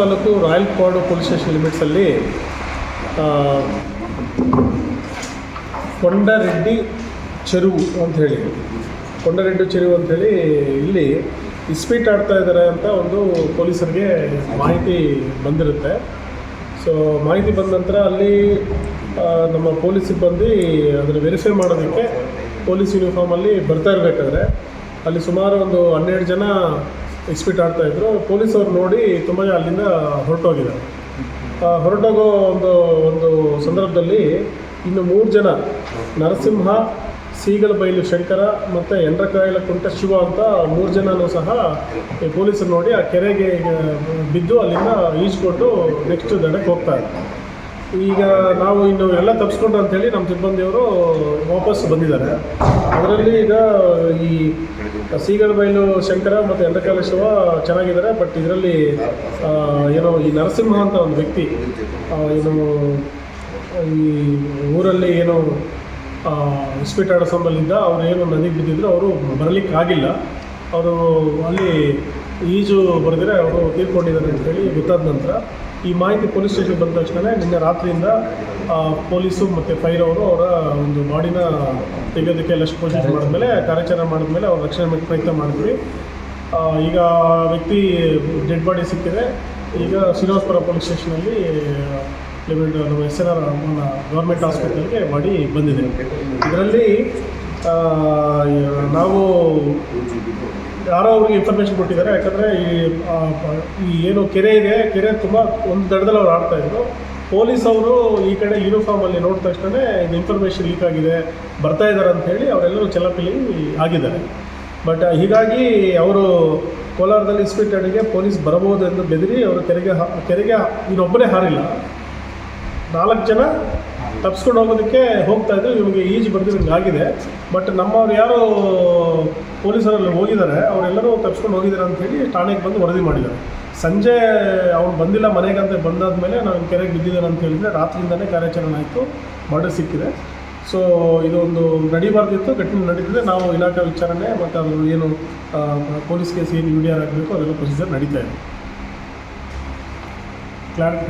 Taluk Rayalpadu police station ಲಿಮಿಟ್ಸಲ್ಲಿ ಕೊಂಡರೆಡ್ಡಿ ಚೆರುವು ಅಂತ ಹೇಳಿ, ಕೊಂಡರೆಡ್ಡಿ ಚೆರುವು ಅಂಥೇಳಿ ಇಲ್ಲಿ ಇಸ್ಪೀಟ್ ಆಡ್ತಾ ಇದ್ದಾರೆ ಅಂತ ಒಂದು ಪೊಲೀಸರಿಗೆ ಮಾಹಿತಿ ಬಂದಿರುತ್ತೆ. ಸೊ ಮಾಹಿತಿ ಬಂದ ನಂತರ ಅಲ್ಲಿ ನಮ್ಮ ಪೊಲೀಸ್ ಸಿಬ್ಬಂದಿ ಅದನ್ನು ವೆರಿಫೈ ಮಾಡೋದಕ್ಕೆ ಪೊಲೀಸ್ ಯೂನಿಫಾರ್ಮಲ್ಲಿ ಬರ್ತಾ ಇರಬೇಕಾದ್ರೆ, ಅಲ್ಲಿ ಸುಮಾರು ಒಂದು ಹನ್ನೆರಡು ಜನ ಇಸ್ಪೀಟ್ ಆಡ್ತಾಯಿದ್ರು ಪೊಲೀಸವ್ರು ನೋಡಿ ತುಂಬ ಅಲ್ಲಿಂದ ಹೊರಟೋಗಿದೆ. ಹೊರಟೋಗೋ ಒಂದು ಒಂದು ಸಂದರ್ಭದಲ್ಲಿ ಇನ್ನು ಮೂರು ಜನ, ನರಸಿಂಹ, ಸೀಗಲ ಶಂಕರ ಮತ್ತು ಎಂಡ್ರಕಾಯಿಲ ಕುಂಟ ಶಿವ ಅಂತ ಮೂರು ಜನನೂ ಸಹ ಈ ಪೊಲೀಸರು ನೋಡಿ ಆ ಕೆರೆಗೆ ಬಿದ್ದು ಅಲ್ಲಿಂದ ಈಜ್ಕೊಂಡು ನೆಕ್ಸ್ಟ್ ದಡಕ್ಕೆ ಹೋಗ್ತಾರೆ ಈಗ ನಾವು ಇನ್ನು ಎಲ್ಲ ತಪ್ಪಿಸ್ಕೊಂಡು ಅಂತೇಳಿ ನಮ್ಮ ಸಿಬ್ಬಂದಿಯವರು ವಾಪಸ್ ಬಂದಿದ್ದಾರೆ. ಅದರಲ್ಲಿ ಈಗ ಈ ಸೀಗಲ ಬೈಲು ಶಂಕರ ಮತ್ತು ಎಂಡಕಾಲ ಶಿವ ಚೆನ್ನಾಗಿದ್ದಾರೆ, ಬಟ್ ಇದರಲ್ಲಿ ಏನೋ ಈ ನರಸಿಂಹ ಅಂತ ಒಂದು ವ್ಯಕ್ತಿ ಏನು, ಈ ಊರಲ್ಲಿ ಏನು ಇಸ್ಪೀಟ್ ಆಡೋ ಸಂಬಂಧದಿಂದ ಅವರು ಏನು ನದಿಗೆ ಬಿದ್ದಿದ್ರು ಅವರು ಬರಲಿಕ್ಕೆ ಆಗಿಲ್ಲ ಅವರು ಅಲ್ಲಿ ಈಜು ಬರೆದರೆ ಅವರು ತೀರ್ಕೊಂಡಿದ್ದಾರೆ ಅಂತೇಳಿ ಗೊತ್ತಾದ ನಂತರ ಈ ಮಾಹಿತಿ ಪೊಲೀಸ್ ಸ್ಟೇಷನ್ ಬಂದ ತಕ್ಷಣ ನಿನ್ನೆ ರಾತ್ರಿಯಿಂದ ಪೊಲೀಸು ಮತ್ತು ಫೈರ್ ಅವರು ಅವರ ಒಂದು ಬಾಡಿನ ತೆಗೆಯೋದಕ್ಕೆ ಎಲ್ಲ ಕೋಶಿಸ್ ಮಾಡಿದ್ಮೇಲೆ ಕಾರ್ಯಾಚರಣೆ ಮಾಡಿದ್ಮೇಲೆ ಅವ್ರ ರಕ್ಷಣೆ ಮಾಡಿ ಪ್ರಯತ್ನ ಮಾಡಿದ್ವಿ. ಈಗ ವ್ಯಕ್ತಿ ಡೆಡ್ ಬಾಡಿ ಸಿಕ್ಕಿದೆ. ಈಗ ಶ್ರೀನಿವಾಸಪುರ ಪೊಲೀಸ್ ಸ್ಟೇಷನಲ್ಲಿ ನಮ್ಮ ಎಸ್ ಎನ್ ಆರ್ ಗೌರ್ಮೆಂಟ್ ಹಾಸ್ಪಿಟಲ್ಗೆ ಮಾಡಿ ಬಂದಿದೆ. ಇದರಲ್ಲಿ ನಾವು ಯಾರೋ ಅವ್ರಿಗೆ ಇನ್ಫಾರ್ಮೇಷನ್ ಕೊಟ್ಟಿದ್ದಾರೆ. ಯಾಕಂದರೆ ಈ ಈ ಏನು ಕೆರೆ ಇದೆ, ಕೆರೆ ತುಂಬ ಒಂದು ದಡದಲ್ಲಿ ಅವ್ರು ಆಡ್ತಾ ಇದ್ರು. ಪೊಲೀಸ್ ಅವರು ಈ ಕಡೆ ಯೂನಿಫಾರ್ಮಲ್ಲಿ ನೋಡಿದ ತಕ್ಷಣ ಇದು ಇನ್ಫಾರ್ಮೇಷನ್ ಲೀಕ್ ಆಗಿದೆ, ಬರ್ತಾ ಇದ್ದಾರೆ ಅಂತ ಹೇಳಿ ಅವರೆಲ್ಲರೂ ಚೆಲ್ಲಪಿಲ್ಲಿ ಆಗಿದ್ದಾರೆ. ಬಟ್ ಹೀಗಾಗಿ ಅವರು ಕೋಲಾರದಲ್ಲಿ ಇನ್ಸ್ಪೆಕ್ಟರ್ಗೆ ಪೊಲೀಸ್ ಬರಬಹುದು ಎಂದು ಬೆದರಿ ಅವರು ಕೆರೆಗೆ ಕೆರೆಗೆ ಇನ್ನೊಬ್ಬರೇ ಹಾರಿಲ್ಲ. ನಾಲ್ಕು ಜನ ತಪ್ಸ್ಕೊಂಡು ಹೋಗೋದಕ್ಕೆ ಹೋಗ್ತಾ ಇದ್ರು. ಇವ್ರಿಗೆ ಈಜು ಬರ್ದಿರಂಗೆ ಆಗಿದೆ. ಬಟ್ ನಮ್ಮವ್ರು ಯಾರು ಪೊಲೀಸರಲ್ಲಿ ಹೋಗಿದ್ದಾರೆ. ಅವರೆಲ್ಲರೂ ತಪ್ಸ್ಕೊಂಡು ಹೋಗಿದ್ದಾರೆ ಅಂತ ಹೇಳಿ ಠಾಣೆಗೆ ಬಂದು ವರದಿ ಮಾಡಿದ್ದಾರೆ. ಸಂಜೆ ಅವ್ನು ಬಂದಿಲ್ಲ ಮನೆಗೆ ಅಂತ ಬಂದಾದ್ಮೇಲೆ ನಾವು ಕೆರೆಗೆ ಬಿದ್ದಿದ್ದಾರೆ ಅಂತ ಹೇಳಿದ್ರೆ ರಾತ್ರಿಯಿಂದನೇ ಕಾರ್ಯಾಚರಣೆ ಆಯಿತು. ಮರ್ಡರ್ ಸಿಕ್ಕಿದೆ. ಸೊ ಇದೊಂದು ನಡಿಬಾರ್ದಿತ್ತು ಘಟನೆ ನಡೀತಿದೆ. ನಾವು ಇಲಾಖೆ ವಿಚಾರಣೆ ಮತ್ತು ಅದು ಏನು ಪೊಲೀಸ್ ಕೇಸ್ ಏನು ಇಂಡಿಯಾ ಆಗಬೇಕು ಅದೆಲ್ಲ ಪ್ರೊಸೀಜರ್ ನಡೀತಾ ಇದೆ. ಕ್ಲಾರಿಟಿ